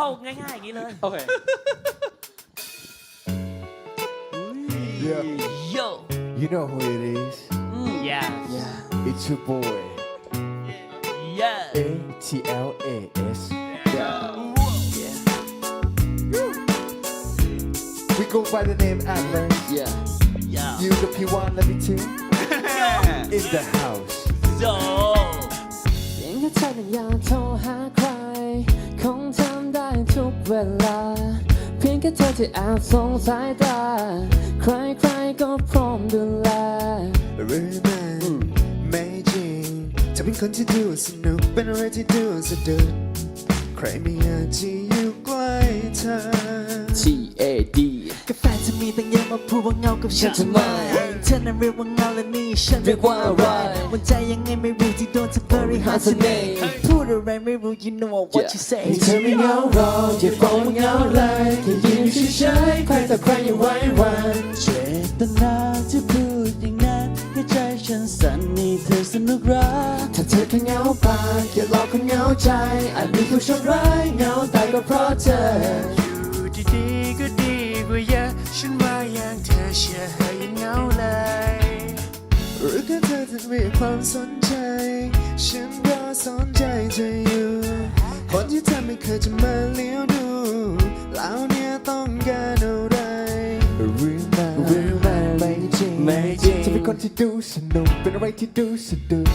เข้าง่ายๆอย่างนี้เลย โอเค Yeah, Yo you know who it is. yeah It's your boy, yeah A T L A S. We go by the name Atlas. yeah yeah You the P1 let me two. In the house. yo เ พียงแค่เธอนั้นอยากโทรหาใคร คงทำได้ทุกเวลา เพียงแค่เธอที่แอบสงสายตาใครใครๆก็พร้อมดูแลหรือมันไม่จริงเธอเป็นคนที่ดูสนุกเป็นอะไรที่ดูสะดุดใครไม่อยากที่อยู่ใกล้เธอ T A D กาแฟจะมีตั้งเยอะมาพูดว่าเงากับฉันทำไมเธอนั้นเรียกว่าเงาและนี่ ฉันเรียกว่าอะไรวันใจยังไงไม่รู้ที่โดนเธอ very hard to name พูดอะไรไม่รู้ you know what you say เธอไม่เหงาหรอกอย่าบอกว่าเหงาเลยแค่ยืนเฉยๆใครต่อใครอย่าไว้วันเจตนาที่พูดอย่างนั้นให้ใจฉันสั่นนี่เธอสนุกเหรักถ้าเธอแค่เหงาปากอย่าหลอกคนเหงาใจอาจมีผู้โชคร้ายเหงาตายก็เพราะเธออยู่ดีๆก็ดีกว่าเยอะฉันว่าอย่างเธอเชื่อ ค่เธอจะมีความสนใจ ฉันก็สนใจเธออยู่ คนที่เธอไม่เคยจะมาเลี้ยวดูแล้วเนี่ยต้องการอะไรหรือมันหรือมันไม่จริงไม่จริงเธอเป็นคนที่ดูสนุกเป็นอะไรที่ดูสะดุด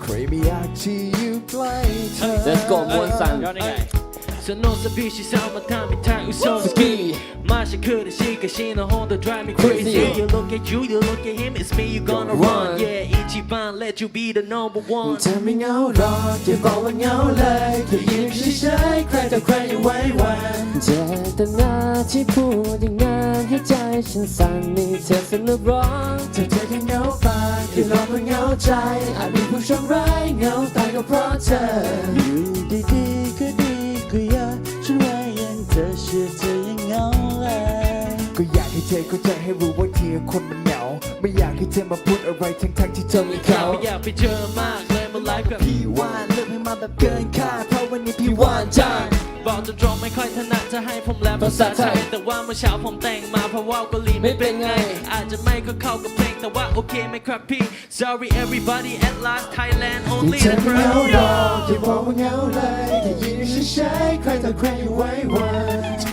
ใครไม่อยากที่อยู่ใกล้เธอ Let's go มวนสังยอดได้ไง その寂しさをまた見たい嘘つきマシ苦しいかしのほど drive me crazy You look at you, you look at him, it's me, you gonna run Yeah, 一番 let you be the number one เธอไม่เหงาหรอกอย่าบอกว่าเหงาเลยแค่ยืนเฉยๆใครต่อใครอย่าไว้วันเจตนาที่พูดอย่างนั้นให้ใจฉันสั่นนี่เธอสนุกร้องเธอเธอแค่เหงาปากอย่าหลอกว่าเหงาใจอาจมีผู้โชคร้ายเหงาตายก็เพราะเธอ ฉันว่าอย่างเธอเชื่อเธอยังเหงาเลยก็อยากให้เธอเข้าใจให้รู้ว่าเธอคนมันเหงา ไม่อยากให้เธอมาพูดอะไรทั้งๆที่เธอมีเขาไม่อยากไปเจอมากเลยมาไลฟ์แบบพี่ว่านเลือกให้มาแบบเกินคาดเพราะวันนี้พี่ว่านจังบอกตรงๆไม่ค่อยถนัดจะให้ผมแรปภาษาไทย แต่ว่าเมื่อเช้าผมแต่งมาเพราะว่าเกาหลีไม่เป็นไง อาจจะไม่ก็เข้ากับเพลงแต่ว่าโอเคไหมครับพี่ Sorry everybody at last Thailand only เธอ the ไม่เหงา crowd หรอกอย่าบอกว่าเหงาเลยแค่ยืนเฉยๆใครต่ใครย่าไว้วันเจ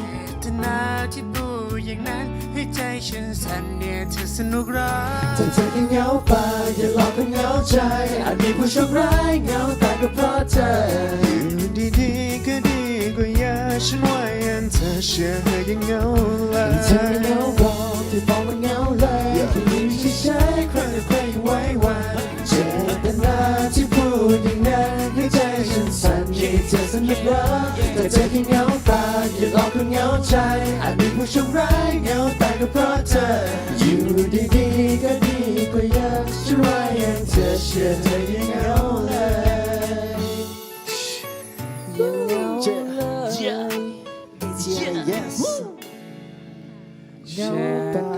ตนาที่พูดอย่างนั้นให้ใจฉันสั่นเนี่ยเธอสนุกรักเธอเธอแค่เหงาไปอย่าหลอกให้เหงาใจอาจมีผู้โชคร้ายเหงาตายก็เพราะเธออยู่ดีๆก็ดีกว่าอย่าฉันไว่ายังเธอเชื่อให้ยังเหงาเลยเธอไม่เหงาบอกที่บอกว่าเหงาเลยแค่ยืนเฉยๆใครต่ใครย่าไว้วันเจตนาที่พูดอย่างนั้นให้ใจฉันสั่นนี่เธอสนุกเหรอ่ลองคุนเหงาใจอาจมีผู้ชั่ร้ายเหงาแต่ก็เพราะเธอ อยู่ดีๆก็ดีกว่าเยอะช่วยยังเธอเชื่อเธอยังเหงาเลยเหงาเลย Yes เหงา